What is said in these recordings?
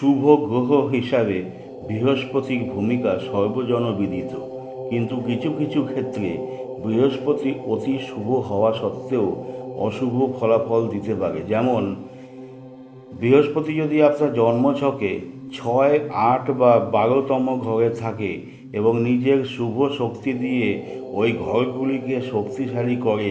শুভ গ্রহ হিসাবে বৃহস্পতির ভূমিকা সর্বজনবিদিত। কিন্তু কিছু কিছু ক্ষেত্রে বৃহস্পতি অতি শুভ হওয়া সত্ত্বেও অশুভ ফলাফল দিতে পারে। যেমন, বৃহস্পতি যদি আপনার জন্মছকে ছয়, আট বা বারোতম ঘরে থাকে এবং নিজের শুভ শক্তি দিয়ে ওই ঘরগুলিকে শক্তিশালী করে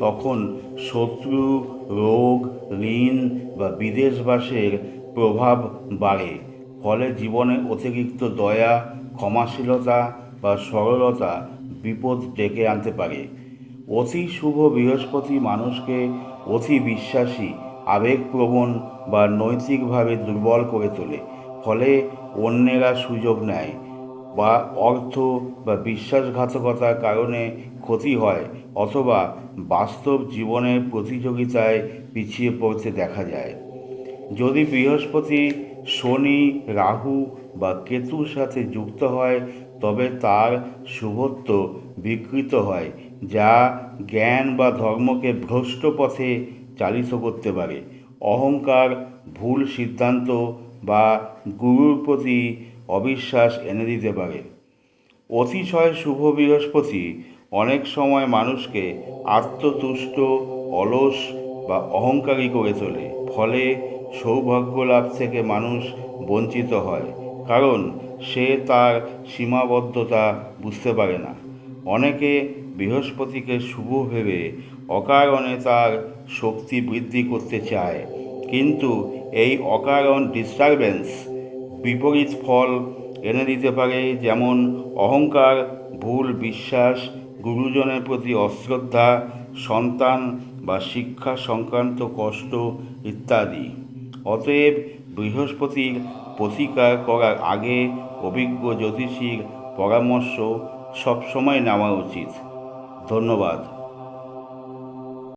তখন শত্রু, রোগ, ঋণ বা বিদেশবাসের প্রভাব বাড়ে। ফলে জীবনে অতিরিক্ত দয়া, ক্ষমাশীলতা বা সরলতা বিপদ ডেকে আনতে পারে। অতি শুভ বৃহস্পতি মানুষকে অতি বিশ্বাসী, আবেগপ্রবণ বা নৈতিকভাবে দুর্বল করে তোলে। ফলে অন্যেরা সুযোগ নেয়। বা অর্থ বা বিশ্বাসঘাতকতার কারণে ক্ষতি হয় অথবা বাস্তব জীবনের প্রতিযোগিতায় পিছিয়ে পড়তে দেখা যায়। যদি বৃহস্পতি, শনি, রাহু বা কেতুর সাথে যুক্ত হয়, তবে তার শুভত্ব বিকৃত হয়, যা জ্ঞান বা ধর্মকে ভ্রষ্ট পথে চালিত করতে পারে। অহংকার, ভুল সিদ্ধান্ত বা গুরুর প্রতি অবিশ্বাস এনে দিতে পারে। অতিশয় শুভ বৃহস্পতি অনেক সময় মানুষকে আত্মতুষ্ট, অলস বা অহংকারী করে তোলে। ফলে সৌভাগ্য লাভ থেকে মানুষ বঞ্চিত হয়, কারণ সে তার সীমাবদ্ধতা বুঝতে পারে না। অনেকে বৃহস্পতিকে শুভ ভেবে অকারণে তার শক্তি বৃদ্ধি করতে চায়, কিন্তু এই অকারণ ডিস্টারবেন্স বিপরীত ফল এনে দিতে পারে যেমন অহংকার, ভুল বিশ্বাস, গুরুজনের প্রতি অশ্রদ্ধা, সন্তান বা শিক্ষা সংক্রান্ত কষ্ট ইত্যাদি। অতএব বৃহস্পতির প্রতিকার করার আগে অভিজ্ঞ জ্যোতিষীর পরামর্শ সবসময় নেওয়া উচিত। ধন্যবাদ।